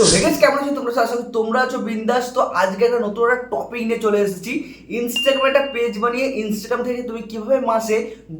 তো ভেগেস কেমন আছো তোমরা? আশা তোমরা আছো, বিন্দাস। তো আজকে একটা নতুন একটা টপিক নিয়ে চলে এসেছি। ইনস্টাগ্রামে একটা পেজ বানিয়ে ইনস্টাগ্রাম থেকে তুমি কীভাবে মাসে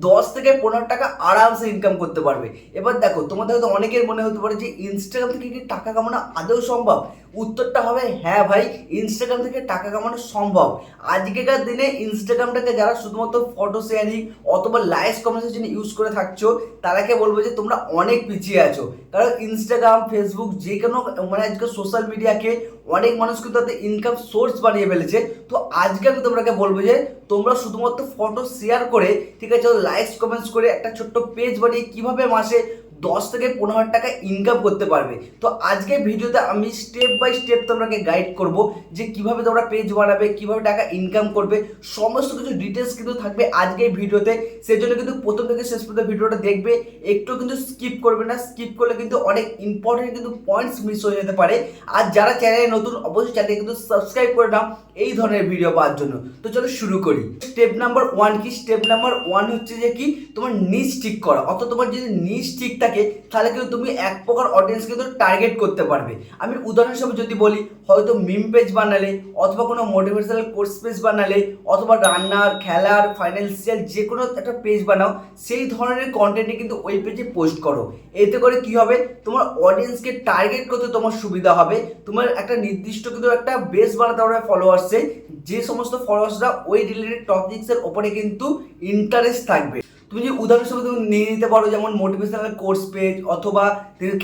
দশ থেকে পনেরো টাকা আরামসে ইনকাম করতে পারবে? এবার দেখো, তোমাদের হয়তো অনেকের মনে হতে পারে যে ইনস্টাগ্রাম থেকে টাকা কামানো আদৌ সম্ভব? উত্তরটা হবে হ্যাঁ ভাই ইনস্টাগ্রাম থেকে টাকা কামানো সম্ভব। আজকেকার দিনে ইনস্টাগ্রামটাকে যারা শুধুমাত্র ফটো শেয়ারিং অথবা লাইভ কমেন্টের জন্য ইউজ করে থাকছো, তারাকে বলব যে তোমরা অনেক পিছিয়ে আছো। কারণ ইনস্টাগ্রাম ফেসবুক যে কোনো মানে আজকে সোশ্যাল মিডিয়াকে অনেক মানুষ কিন্তু তাদের ইনকাম সোর্স বানিয়ে ফেলেছে। তো আজকে আমি তোমাকে বলব যে তোমরা শুধুমাত্র ফটো শেয়ার করে, ঠিক আছে লাইকস কমেন্টস করে একটা ছোট্ট পেজ বানিয়ে কীভাবে মাসে দশ থেকে পনেরো হাজার টাকা ইনকাম করতে পারবে। তো আজকে ভিডিওতে আমি স্টেপ বাই স্টেপ তোমাকে গাইড করব যে কীভাবে তোমরা পেজ বানাবে, কীভাবে টাকা ইনকাম করবে, সমস্ত কিছু ডিটেলস কিন্তু থাকবে আজকে ভিডিওতে। সেই জন্য কিন্তু প্রথম থেকে শেষ পর্যন্ত ভিডিওটা দেখবে, একটু কিন্তু স্কিপ করবে না। স্কিপ করলে কিন্তু অনেক ইম্পর্টেন্ট কিন্তু পয়েন্টস মিস হয়ে যেতে পারে। আর যারা চ্যানেলে নতুন, অবশ্যই চ্যানেলে কিন্তু সাবস্ক্রাইব করে নাও এই ধরনের ভিডিও পাওয়ার জন্য। তো চলো শুরু করি। স্টেপ নাম্বার ওয়ান কি? স্টেপ নাম্বার ওয়ান হচ্ছে যে কি? তোমার নিচ ঠিক করা। অর্থাৎ তোমার যদি নিচ ঠিক থাকে তাহলে কিন্তু তুমি এক প্রকার অডিয়েন্স কিন্তু টার্গেট করতে পারবে। আমি উদাহরণ হিসেবে যদি বলি, হয়তো মিম পেজ বানালে, অথবা কোনো মোটিভেশনাল কোর্স পেজ বানালে, অথবা রান্নার, খেলার ফাইন্যান্সিয়াল যে কোনো একটা পেজ বানাও, সেই ধরনের কন্টেন্টে কিন্তু ওই পেজে পোস্ট করো। এতে করে কি হবে? তোমার অডিয়েন্সকে টার্গেট করতে তোমার সুবিধা হবে। তোমার একটা নির্দিষ্ট কিন্তু একটা বেস বানাতে পারবে ফলোয়ার্সে যে সমস্ত ফলোয়ার্সরা ওই রিলেটেড টপিক্সের ওপরে কিন্তু ইন্টারেস্ট থাকবে। তুমি যদি উদাহরণস্বরূপ তুমি নিয়ে নিতে পারো যেমন মোটিভেশনাল কোর্স পেজ অথবা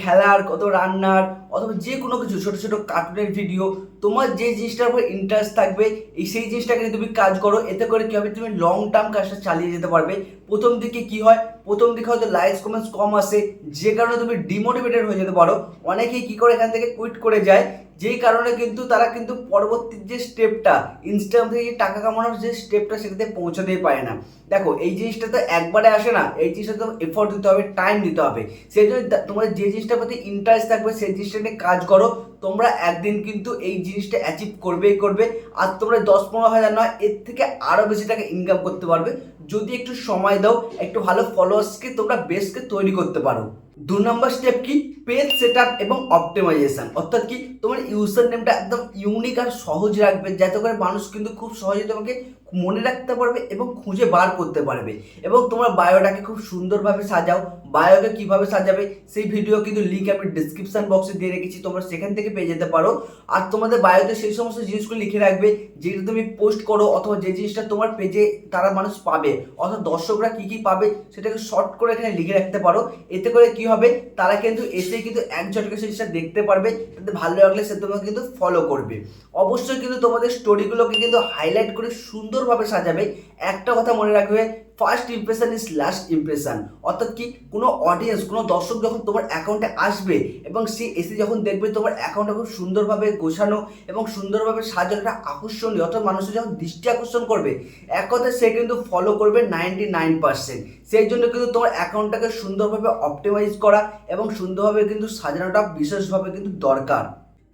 খেলার, কত রান্নার, অথবা যে কোনো কিছু, ছোটো ছোটো কার্টুনের ভিডিও তোমার যে জিনিসটার উপর ইন্টারেস্ট থাকবে, এই সেই জিনিসটাকে তুমি কাজ করো। এতে করে কী হবে? তুমি লং টার্ম কাজটা চালিয়ে যেতে পারবে। প্রথম দিকে কী হয়? প্রথম দিকে হয়তো লাইকস কমেন্টস কম আসে, যে কারণে তুমি ডিমোটিভেটেড হয়ে যেতে পারো। অনেকেই কি করে এখান থেকে কুইট করে যায়, যেই কারণে কিন্তু তারা কিন্তু পরবর্তী যে স্টেপটা ইনস্টাগ্রাম থেকে যে টাকা কামানোর যে স্টেপটা সেটাতে পৌঁছাতেই পারে না। দেখো, এই জিনিসটা তো একবারে আসে না, এই জিনিসটা তো এফোর্ট দিতে হবে টাইম দিতে হবে। সেই জন্য তোমার যে জিনিসটার প্রতি ইন্টারেস্ট থাকবে, সেই জিনিসটা নিয়ে কাজ করো। তোমরা একদিন কিন্তু এই জিনিসটা অ্যাচিভ করবেই করবে। আর তোমরা দশ পনেরো হাজার নয়, এর থেকে আরও বেশি টাকা ইনকাম করতে পারবে। যদি একটু সময় দাও, একটু ভালো ফলোয়ার্সকে তোমরা বেসকে তৈরি করতে পারো। দু নম্বর স্টেপ কি? পেজ সেট এবং অপটিমাইজেশন অর্থাৎ কি? তোমার ইউজার নেমটা একদম ইউনিক আর সহজ রাখবে। যাতে করে মানুষ কিন্তু খুব সহজে তোমাকে মনে রাখতে পারবে এবং খুঁজে বার করতে পারবে। এবং তোমার বায়োটাকে খুব সুন্দরভাবে সাজাও। বায়োকে কীভাবে সাজাবে, সেই ভিডিও কিন্তু লিঙ্ক আমি ডিসক্রিপশন বক্সে দিয়ে রেখেছি। তোমরা সেখান থেকে পেয়ে যেতে পারো। আর তোমাদের বায়োতে সেই সমস্ত জিনিসগুলো লিখে রাখবে যেটা তুমি পোস্ট করো অথবা যে জিনিসটা তোমার পেজে তারা মানুষ পাবে। অথবা দর্শকরা কি কি পাবে সেটাকে শর্ট করে এখানে লিখে রাখতে পারো। এতে করে কি হবে, তারা কিন্তু এসে কিন্তু এক ঝটকে সেই জিনিসটা দেখতে পারবে। তাদের ভালো লাগলে সে তোমাকে কিন্তু ফলো করবে। অবশ্যই কিন্তু তোমাদের স্টোরিগুলোকে কিন্তু হাইলাইট করে সুন্দরভাবে সাজাবে। একটা কথা মনে রাখবে first impression is last impression অর্থাৎ কি, কোনো অডিয়েন্স কোনো দর্শক যখন তোমার অ্যাকাউন্টে আসবে এবং সে এসে যখন দেখবে তোমার অ্যাকাউন্টটা খুব সুন্দরভাবে গোছানো এবং সুন্দরভাবে সাজানো একটা আকর্ষণীয়, অর্থাৎ মানুষের যখন দৃষ্টি আকর্ষণ করবে, এক কথায় সে কিন্তু ফলো করবে নাইনটি নাইন পার্সেন্ট সেই জন্য কিন্তু তোমার অ্যাকাউন্টটাকে সুন্দরভাবে অপটিমাইজ করা এবং সুন্দরভাবে কিন্তু সাজানোটা বিশেষভাবে কিন্তু দরকার।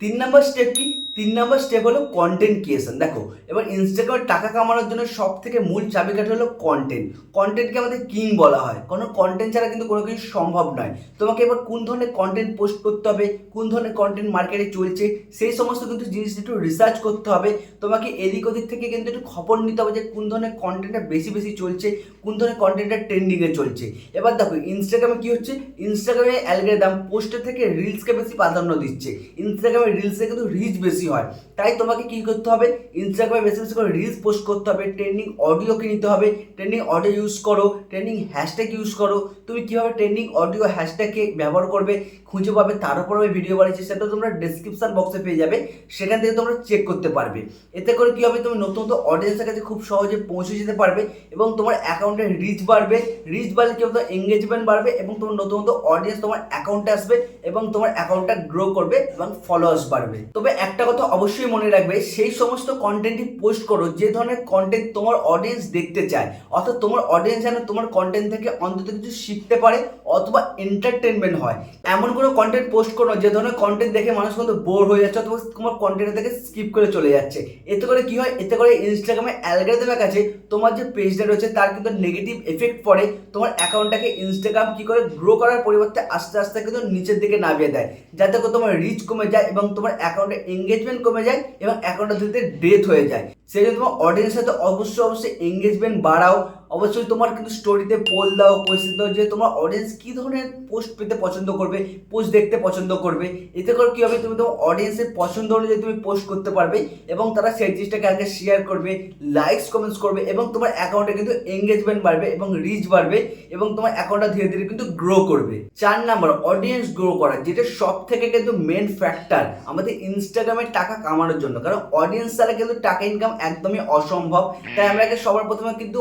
তিন নম্বর স্টেপ কি? তিন নম্বর স্টেপ হলো কন্টেন্ট ক্রিয়েশন দেখো, এবার ইনস্টাগ্রামে টাকা কামানোর জন্য সব থেকে মূল চাবিকাঠি হলো কন্টেন্ট কন্টেন্টকে আমাদের কিং বলা হয়। কোনো কন্টেন্ট ছাড়া কিন্তু কোনো কিছু সম্ভব নয়। তোমাকে এবার কোন ধরনের কন্টেন্ট পোস্ট করতে হবে, কোন ধরনের কন্টেন্ট মার্কেটে চলছে, সেই সমস্ত কিন্তু জিনিস একটু রিসার্চ করতে হবে। তোমাকে এদিক ওদিক থেকে কিন্তু একটু খবর নিতে হবে যে কোন ধরনের কন্টেন্টটা বেশি বেশি চলছে, কোন ধরনের কন্টেন্টটা ট্রেন্ডিংয়ে চলছে। এবার দেখো ইনস্টাগ্রামে কী হচ্ছে? ইনস্টাগ্রামে অ্যালগোরিদম পোস্টের থেকে রিলসকে বেশি প্রাধান্য দিচ্ছে। ইনস্টাগ্রামে রিলসে কিন্তু রিচ বেশি। হয় তাই তোমাকে কি করতে হবে? ইনস্টাগ্রামে বেশি বেশি করে রিলস পোস্ট করতে হবে ট্রেন্ডিং অডিওকে নিতে হবে ট্রেন্ডিং অডিও ইউজ করো ট্রেন্ডিং হ্যাশট্যাগ ইউজ করো। তুমি কীভাবে ট্রেন্ডিং অডিও হ্যাশট্যাগকে ব্যবহার করবে খুঁজে পাবে, তার উপর আমি ভিডিও বানিয়েছি, সেটা তোমরা ডিসক্রিপশন বক্সে পেয়ে যাবে, সেখান থেকে তোমরা চেক করতে পারবে। এতে করে কী হবে, তুমি নতুন নতুন অডিয়েন্সের কাছে খুব সহজে পৌঁছে যেতে পারবে এবং তোমার অ্যাকাউন্টের রিচ বাড়বে। রিচ বাড়লে কী হবে এঙ্গেজমেন্ট বাড়বে এবং তোমার নতুন নতুন অডিয়েন্স তোমার অ্যাকাউন্টে আসবে এবং তোমার অ্যাকাউন্টটা গ্রো করবে এবং ফলোয়ার্স বাড়বে। তবে একটা কথা অবশ্যই মনে রাখবে, সেই সমস্ত কন্টেন্টই পোস্ট করো, যে ধরনের কন্টেন্ট তোমার অডিয়েন্স দেখতে চায়, অর্থাৎ তোমার অডিয়েন্স যেন তোমার কন্টেন্ট থেকে অন্তত কিছু শিখতে পারে অথবা এন্টারটেনমেন্ট হয়। এমন কোনো কন্টেন্ট পোস্ট করো যে ধরনের কন্টেন্ট দেখে মানুষ কিন্তু বোর হয়ে যাচ্ছে অথবা তোমার কন্টেন্ট থেকে স্কিপ করে চলে যাচ্ছে। এতে করে কি হয়? এতে করে ইনস্টাগ্রামে অ্যালগোরিদমের কাছে তোমার যে পেজটা রয়েছে, তার কিন্তু নেগেটিভ এফেক্ট পড়ে। তোমার অ্যাকাউন্টটাকে ইনস্টাগ্রাম কি করে গ্রো করার পরিবর্তে আস্তে আস্তে কিন্তু নিচের দিকে নামিয়ে দেয়। যাতে করে তোমার রিচ কমে যায় এবং তোমার অ্যাকাউন্টে এঙ্গেজমেন্ট কমে যায়। এবং অ্যাকাউন্টটা ধীরে ডেথ হয়ে যায়। সেই জন্য তোমার অডিয়েন্সের সাথে অবশ্যই অবশ্যই এঙ্গেজমেন্ট বাড়াও। অবশ্যই তোমার কিন্তু স্টোরিতে পোল দাও কোয়েশ্চেন দাও যে তোমার অডিয়েন্স কী ধরনের পোস্ট পেতে পছন্দ করবে পোস্ট দেখতে পছন্দ করবে। এতে করে কী হবে, তুমি তোমার অডিয়েন্সের পছন্দ অনুযায়ী তুমি পোস্ট করতে পারবে এবং তারা সেই জিনিসটাকে আগে শেয়ার করবে লাইকস কমেন্টস করবে এবং তোমার অ্যাকাউন্টে কিন্তু এঙ্গেজমেন্ট বাড়বে এবং রিচ বাড়বে এবং তোমার অ্যাকাউন্টটা ধীরে ধীরে কিন্তু গ্রো করবে। চার নাম্বার অডিয়েন্স গ্রো করা, যেটা সব থেকে কিন্তু মেন ফ্যাক্টর আমাদের ইনস্টাগ্রামে টাকা কামানোর জন্য। কারণ অডিয়েন্স ছাড়া কিন্তু টাকা ইনকাম একদমই অসম্ভব। তাই আমরা সবার প্রথমে কিন্তু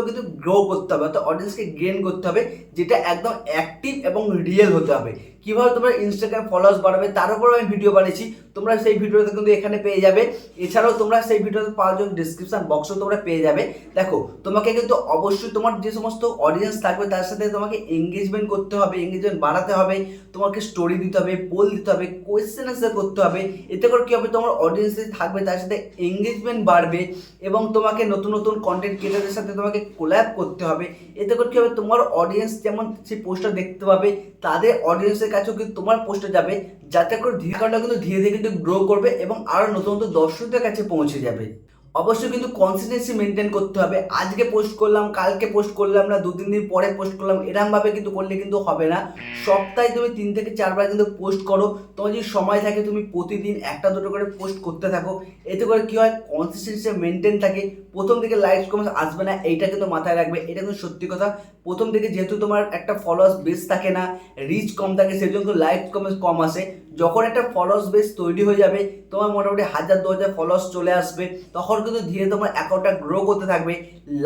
অডিয়েন্সকেও কিন্তু গ্রো করতে হবে অর্থাৎ অডিয়েন্সকে গেন করতে হবে, যেটা একদম অ্যাক্টিভ এবং রিয়েল হতে হবে। কীভাবে তোমার ইনস্টাগ্রাম ফলোয়ার্স বাড়বে, তার উপর আমি ভিডিও বানিয়েছি। তোমরা সেই ভিডিওতে কিন্তু এখানে পেয়ে যাবে। এছাড়াও তোমরা সেই ভিডিওতে পাওয়ার জন্য ডিসক্রিপশন বক্সও তোমরা পেয়ে যাবে। দেখো, তোমাকে কিন্তু অবশ্যই তোমার যে সমস্ত অডিয়েন্স থাকবে, তার সাথে তোমাকে এঙ্গেজমেন্ট করতে হবে এঙ্গেজমেন্ট বাড়াতে হবে, তোমাকে স্টোরি দিতে হবে পোল দিতে হবে কোয়েশ্চেন আনসার করতে হবে। এতে করে কী হবে? তোমার অডিয়েন্স থাকবে, তার সাথে এঙ্গেজমেন্ট বাড়বে এবং তোমাকে নতুন নতুন কন্টেন্ট ক্রিয়েটারদের সাথে তোমাকে কোল্যাব করতে হবে। এতে করে কী হবে? তোমার অডিয়েন্স যেমন সেই পোস্টটা দেখতে পাবে, তাদের অডিয়েন্সের কাছেও কিন্তু তোমার পোস্টটা যাবে, যাতে করে ধীরে কিন্তু ধীরে ধীরে কিন্তু গ্রো করবে এবং আরও নতুন নতুন দর্শকদের কাছে পৌঁছে যাবে। অবশ্যই কিন্তু কনসিস্টেন্সি মেনটেন করতে হবে। আজকে পোস্ট করলাম, কালকে পোস্ট করলাম না দু তিন দিন পরে পোস্ট করলাম, এরমভাবে কিন্তু করলে কিন্তু হবে না। সপ্তাহে তুমি তিন থেকে চারবার কিন্তু পোস্ট করো। তোমার যদি সময় থাকে, তুমি প্রতিদিন একটা দুটো করে পোস্ট করতে থাকো। এতে করে কী হয়? কনসিস্টেন্সি মেনটেন থাকে। প্রথম দিকে লাইক কমেন্টস আসবে না, এইটা কিন্তু মাথায় রাখবে। এটা কিন্তু সত্যি কথা। প্রথম দিকে যেহেতু তোমার একটা ফলোয়ার্স বেস থাকে না রিচ কম থাকে সেই জন্য লাইক কমেন্টস কম আসে। যখন একটা ফলোয়ার্স বেস তৈরি হয়ে যাবে, তোমার মোটামুটি হাজার দু হাজার ফলোয়ার্স চলে আসবে, তখন কিন্তু ধীরে তোমার অ্যাকাউন্টটা গ্রো করতে থাকবে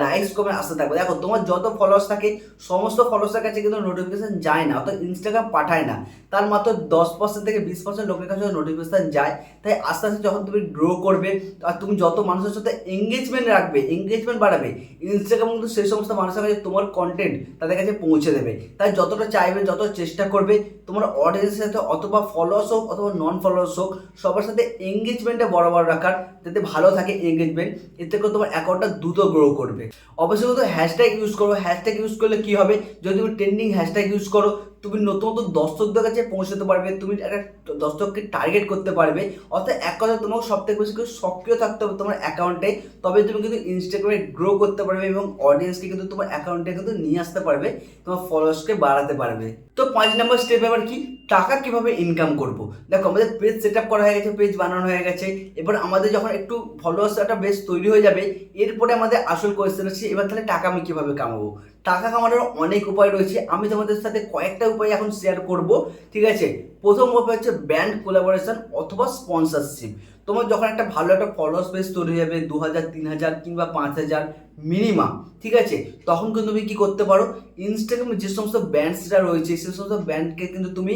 লাইকস কমে আসতে থাকবে। দেখো, তোমার যত ফলোয়ার্স থাকে, সমস্ত ফলোয়ার্সের কাছে কিন্তু নোটিফিকেশান যায় না, অর্থাৎ ইনস্টাগ্রাম পাঠায় না। তার মাত্র দশ পার্সেন্ট থেকে বিশ পার্সেন্ট লোকের কাছে নোটিফিকেশান যায়। তাই আস্তে আস্তে যখন তুমি গ্রো করবে, আর তুমি যত মানুষের সাথে এঙ্গেজমেন্ট রাখবে এঙ্গেজমেন্ট বাড়াবে ইনস্টাগ্রাম কিন্তু সেই সমস্ত মানুষের কাছে তোমার কন্টেন্ট তাদের কাছে পৌঁছে দেবে। তাই যতটা চাইবে, যত চেষ্টা করবে, তোমার অডিয়েন্সের সাথে অথবা ফলোয়ার্স হোক অথবা নন ফলোয়ার্স হোক, সবার সাথে এঙ্গেজমেন্টটা বরাবর রাখার, যাতে ভালো থাকে এঙ্গেজমেন্ট এতে করে তোমার অ্যাকাউন্টটা দ্রুত গ্রো করবে। অবশ্যই তো হ্যাশট্যাগ ইউজ করো। হ্যাশট্যাগ ইউজ করলে কী হবে? যদি তুমি ট্রেন্ডিং হ্যাশট্যাগ ইউজ করো তুমি নতুন নতুন দর্শকদের কাছে পৌঁছতে পারবে, তুমি একটা দর্শককে টার্গেট করতে পারবে। অর্থাৎ এক কথা তোমাকে সব থেকে বেশি করে সক্রিয় থাকতে হবে তোমার অ্যাকাউন্টে তবে তুমি কিন্তু ইনস্টাগ্রামে গ্রো করতে পারবে এবং অডিয়েন্সকে কিন্তু তোমার অ্যাকাউন্টে কিন্তু নিয়ে আসতে পারবে, তোমার ফলোয়ার্সকে বাড়াতে পারবে। তো পাঁচ নম্বর স্টেপ এবার কি? টাকা কীভাবে ইনকাম করব? দেখো, আমাদের পেজ সেট আপ করা হয়ে গেছে পেজ বানানো হয়ে গেছে। এবার আমাদের যখন একটু ফলোয়ার্স একটা বেশ তৈরি হয়ে যাবে, এরপরে আমাদের আসল কোয়েশ্চেন আছে এবার তাহলে টাকা আমি কীভাবে কামাবো? টাকা কামানোর অনেক উপায় রয়েছে। আমি তোমাদের সাথে কয়েকটা উপায় এখন শেয়ার করব, ঠিক আছে? প্রথম উপায় হচ্ছে ব্র্যান্ড কোলাবোরেশন অথবা স্পন্সরশিপ তোমার যখন একটা ভালো একটা ফলোয়ার্স বেস তৈরি হয়ে যাবে দু হাজার তিন হাজার কিংবা পাঁচ হাজার মিনিমাম ঠিক আছে? তখন কিন্তু তুমি কি করতে পারো? ইনস্টাগ্রামে যে সমস্ত ব্যান্ডসরা রয়েছে, সে সমস্ত ব্যান্ডকে কিন্তু তুমি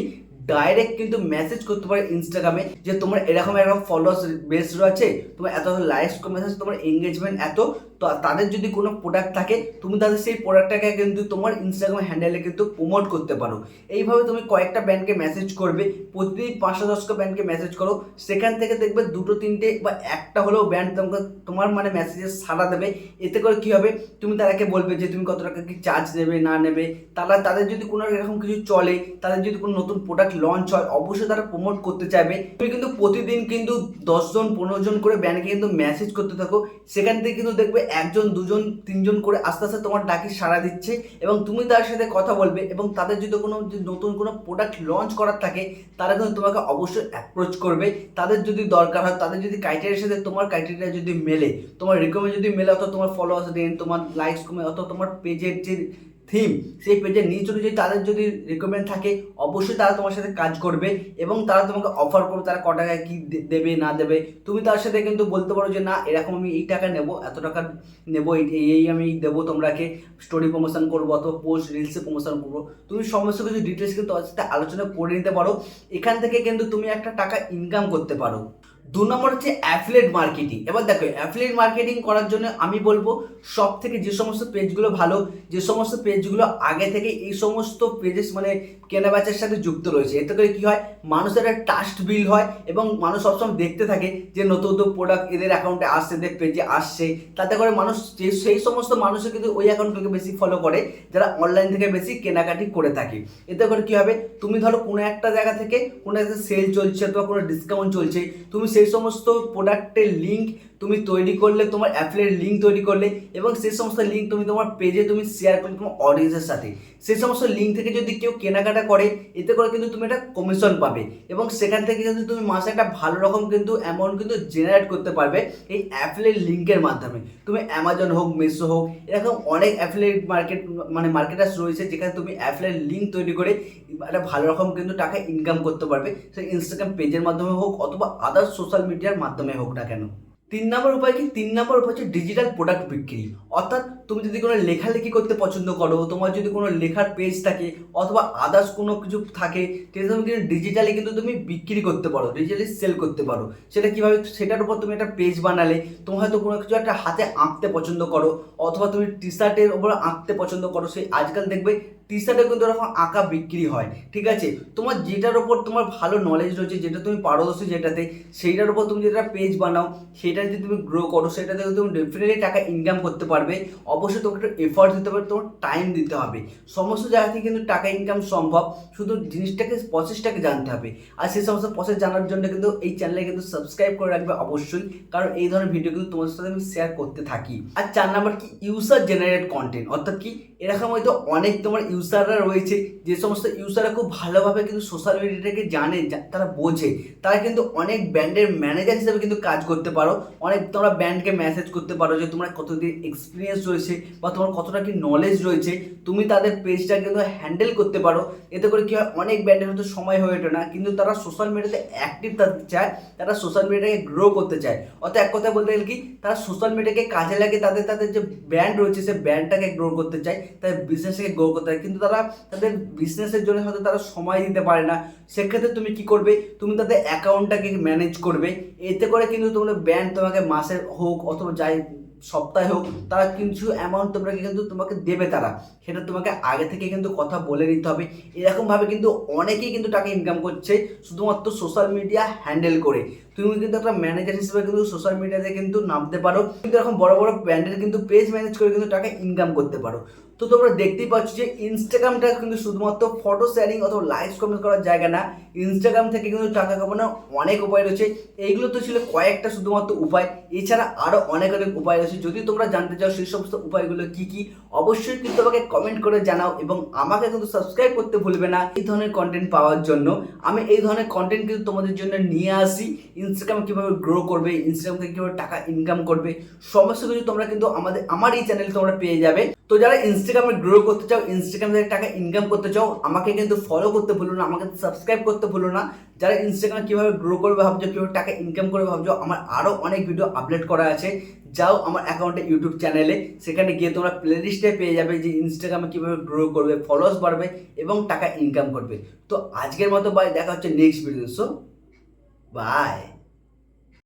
ডাইরেক্ট কিন্তু মেসেজ করতে পারে ইনস্টাগ্রামে যে তোমার এরকম এরকম ফলোয়ার্স বেস রয়েছে, তোমার এত লাইকস মেসেজ তোমার এঙ্গেজমেন্ট এত, তো তাদের যদি কোনো প্রোডাক্ট থাকে, তুমি তাদের সেই প্রোডাক্টটাকে কিন্তু তোমার ইনস্টাগ্রাম হ্যান্ডেলে কিন্তু প্রমোট করতে পারো। এইভাবে তুমি কয়েকটা ব্যান্ডকে মেসেজ করবে, প্রতিদিন পাঁচশো দশটা ব্যান্ডকে মেসেজ করো, সেখান থেকে দেখবে দুটো, তিনটে বা একটা হলেও ব্যান্ড তোমাকে, তোমার মানে মেসেজে সাড়া দেবে। এতে করে কী হবে, তুমি তাদেরকে বলবে যে তুমি কত টাকা কি চার্জ নেবে, না নেবে, তারা, তাদের যদি কোনো এরকম কিছু চলে, তাদের যদি কোনো নতুন প্রোডাক্ট লঞ্চ হয়, অবশ্যই তারা প্রমোট করতে চাইবে। তুমি কিন্তু প্রতিদিন কিন্তু দশজন পনেরো জন করে ব্যান্ডকে কিন্তু মেসেজ করতে থাকো। সেখান থেকে কিন্তু দেখবে একজন, দুজন, তিনজন করে আস্তে আস্তে তোমার ডাকি সাড়া দিচ্ছে এবং তুমি তার সাথে কথা বলবে এবং তাদের যদি কোনো নতুন কোনো প্রোডাক্ট লঞ্চ করার থাকে, তারা কিন্তু তোমাকে অবশ্যই অ্যাপ্রোচ করবে। তাদের যদি দরকার হয়, তাদের যদি ক্রাইটেরিয়ার সাথে তোমার ক্রাইটেরিয়া যদি মেলে, তোমার রিকমেন্ড যদি মেলে অথবা তোমার ফলোয়ার্স রেন তোমার লাইকস কমে অথবা তোমার পেজের যে থিম সেই পেজের নিচ অনুযায়ী তাদের যদি রিকমেন্ড থাকে, অবশ্যই তারা তোমার সাথে কাজ করবে এবং তারা তোমাকে অফার করবে তারা ক টাকায় কী দেবে, না দেবে। তুমি তার সাথে কিন্তু বলতে পারো যে, না, এরকম আমি এই টাকা নেব, এত টাকা নেব, এই এই আমি দেবো তোমরাকে স্টোরি প্রমোশন করব অথবা পোস্ট রিলসে প্রমোশন করব। তুমি সমস্ত কিছু ডিটেলস কিন্তু তার সাথে আলোচনা করে নিতে পারো। এখান থেকে কিন্তু তুমি একটা টাকা ইনকাম করতে পারো। দু নম্বর হচ্ছে অ্যাফিলেট মার্কেটিং এবার দেখো অ্যাফিলেট মার্কেটিং করার জন্য আমি বলব সব থেকে যে সমস্ত পেজগুলো ভালো, যে সমস্ত পেজগুলো আগে থেকে এই সমস্ত পেজেস মানে কেনা বেচার সাথে যুক্ত রয়েছে, এতে করে কি হয়? মানুষের একটা ট্রাস্ট বিল হয় এবং মানুষ সবসময় দেখতে থাকে যে নতুন নতুন প্রোডাক্ট এদের অ্যাকাউন্টে আসছে, এদের পেজে আসছে। তাতে করে মানুষ যে- সেই সমস্ত মানুষও কিন্তু ওই অ্যাকাউন্টটাকে বেশি ফলো করে, যারা অনলাইন থেকে বেশি কেনাকাটি করে থাকে। এতে করে কী হবে? তুমি ধরো কোনো একটা জায়গা থেকে কোনো একটা সেল চলছে অথবা কোনো ডিসকাউন্ট চলছে, তুমি সেই সমস্ত প্রোডাক্টের লিঙ্ক তুমি তৈরি করলে, তোমার অ্যাফিলিয়েট লিঙ্ক তৈরি করলে এবং সেই সমস্ত লিঙ্ক তুমি তোমার পেজে তুমি শেয়ার করলে তোমার অডিয়েন্সের সাথে। সেই সমস্ত লিঙ্ক থেকে যদি কেউ কেনাকাটা করে, এতে করে কিন্তু তুমি একটা কমিশন পাবে এবং সেখান থেকে কিন্তু তুমি মাসে একটা ভালো রকম কিন্তু অ্যামাউন্ট কিন্তু জেনারেট করতে পারবে এই অ্যাফিলিয়েট লিঙ্কের মাধ্যমে। তুমি অ্যামাজন হোক মেসো হোক, এরকম অনেক অ্যাফিলিয়েট মার্কেট মানে মার্কেটার্স রয়েছে যেখানে তুমি অ্যাফিলিয়েট লিঙ্ক তৈরি করে একটা ভালো রকম কিন্তু টাকা ইনকাম করতে পারবে। সেই ইনস্টাগ্রাম পেজের মাধ্যমে হোক অথবা আদার্স সোশ্যাল মিডিয়ার মাধ্যমে হোক না কেন। তিন নম্বর উপায় কি? তিন নম্বর উপায় হচ্ছে ডিজিটাল প্রোডাক্ট বিক্রি। অর্থাৎ তুমি যদি কোনো লেখালেখি করতে পছন্দ করো, তোমার যদি কোনো লেখার পেজ থাকে, অথবা আদার্স কোনো কিছু থাকে সেটা তুমি কিন্তু ডিজিটালি কিন্তু তুমি বিক্রি করতে পারো ডিজিটালি সেল করতে পারো। সেটা কীভাবে, সেটার উপর তুমি একটা পেজ বানালে তোমার হয়তো কোনো কিছু একটা হাতে আঁকতে পছন্দ করো, অথবা তুমি টি শার্টের উপর আঁকতে পছন্দ করো, সেই আজকাল দেখবে টি শার্টে কিন্তু এরকম আঁকা বিক্রি হয়, ঠিক আছে? তোমার যেটার ওপর তোমার ভালো নলেজ রয়েছে, যেটা তুমি পারদর্শী যেটাতে, সেইটার উপর তুমি যেটা পেজ বানাও সেটা যদি তুমি গ্রো করো সেটা থেকে তুমি ডেফিনেটলি টাকা ইনকাম করতে পারবে। অবশ্যই তোমাকে একটু এফর্ট দিতে হবে, তোমার টাইম দিতে হবে। সমস্ত জায়গা থেকে কিন্তু টাকা ইনকাম সম্ভব, শুধু জিনিসটাকে প্রসেসটাকে জানতে হবে। আর সেই সমস্ত প্রসেস জানার জন্য কিন্তু এই চ্যানেলে কিন্তু সাবস্ক্রাইব করে রাখবে অবশ্যই, কারণ এই ধরনের ভিডিও কিন্তু তোমাদের সাথে আমি শেয়ার করতে থাকি। আর চার নাম্বার কি? ইউজার জেনারেট কন্টেন্ট অর্থাৎ কি? এরকম হয়তো অনেক তোমার ইউজাররা রয়েছে, যে সমস্ত ইউজাররা খুব ভালোভাবে কিন্তু সোশ্যাল মিডিয়াটাকে জানে তারা বোঝে। তারা কিন্তু অনেক ব্র্যান্ডের ম্যানেজার হিসেবে কিন্তু কাজ করতে পারো। অনেক তোমরা ব্র্যান্ডকে মেসেজ করতে পারো যে তোমার কতদিন এক্সপিরিয়েন্স রয়েছে বা তোমার কতটা কি নলেজ রয়েছে, তুমি তাদের পেজটা কিন্তু হ্যান্ডেল করতে পারো। এতে করে কি হয়, অনেক ব্র্যান্ডের হয়তো সময় হয়ে ওঠে না, কিন্তু তারা সোশ্যাল মিডিয়াতে অ্যাক্টিভ থাকতে চায়, তারা সোশ্যাল মিডিয়াকে গ্রো করতে চায়। অর্থাৎ এক কথা বলতে গেলে কি, তারা সোশ্যাল মিডিয়াকে কাজে লাগে তাদের তাদের যে ব্র্যান্ড রয়েছে, সে ব্র্যান্ডটাকে গ্রো করতে চায়, তাদের বিজনেসকে গ্রো করতে চায়। কিন্তু তারা তাদের বিজনেসের জন্য হয়তো তারা সময় দিতে পারে না। সেক্ষেত্রে তুমি কি করবে, তুমি তাদের অ্যাকাউন্টটাকে ম্যানেজ করবে। এতে করে কিন্তু তোমার ব্র্যান্ড তোমাকে মাসের হোক অথবা যাই সপ্তাহে হোক, তারা কিছু অ্যামাউন্ট তোমাকে কিন্তু তোমাকে দেবে তারা। সেটা তোমাকে আগে থেকে কিন্তু কথা বলে নিতে হবে। এরকমভাবে কিন্তু অনেকেই কিন্তু টাকা ইনকাম করছে শুধুমাত্র সোশ্যাল মিডিয়া হ্যান্ডেল করে। তুমি কিন্তু একটা ম্যানেজার হিসেবে কিন্তু সোশ্যাল মিডিয়াতে কিন্তু নামতে পারো। কিন্তু এরকম বড় বড় ব্র্যান্ডের কিন্তু পেজ ম্যানেজ করে কিন্তু টাকা ইনকাম করতে পারো। তো তোমরা দেখতেই পাচ্ছ যে ইনস্টাগ্রামটা কিন্তু শুধুমাত্র ফটো শেয়ারিং অথবা লাইভ কমেন্ট করার জায়গা না ইনস্টাগ্রাম থেকে কিন্তু টাকা কামানোর অনেক উপায় রয়েছে। এইগুলো তো ছিল কয়েকটা শুধুমাত্র উপায়, এছাড়া আরও অনেক অনেক উপায় রয়েছে। যদি তোমরা জানতে চাও সেই সমস্ত উপায়গুলো কি কি, অবশ্যই কিন্তু আমাকে কমেন্ট করে জানাও এবং আমাকে কিন্তু সাবস্ক্রাইব করতে ভুলবে না এই ধরনের কন্টেন্ট পাওয়ার জন্য। আমি এই ধরনের কন্টেন্ট কিন্তু তোমাদের জন্য নিয়ে আসি। ইনস্টাগ্রাম কীভাবে গ্রো করবে ইনস্টাগ্রাম থেকে কীভাবে টাকা ইনকাম করবে, সমস্ত কিছু তোমরা কিন্তু আমাদের, আমার এই চ্যানেল তোমরা পেয়ে যাবে। তো যারা ইনস্টাগ্রামে গ্রো করতে চাও ইনস্টাগ্রাম থেকে টাকা ইনকাম করতে চাও, আমাকে কিন্তু ফলো করতে ভুলো না, আমাকে সাবস্ক্রাইব করতে ভুলো না। যারা ইনস্টাগ্রাম কীভাবে গ্রো করবে, ভাবছ, কীভাবে টাকা ইনকাম করবে, ভাবছ, আমার আরও অনেক ভিডিও আপলোড করা আছে। যাও আমার অ্যাকাউন্টে ইউটিউব চ্যানেলে সেখানে গিয়ে তোমরা প্লে লিস্টে পেয়ে যাবে যে ইনস্টাগ্রামে কীভাবে গ্রো করবে ফলোয়ার্স বাড়বে এবং টাকা ইনকাম করবে। তো আজকের মতো বাই দেখা হচ্ছে নেক্সট ভিডিও সো বাই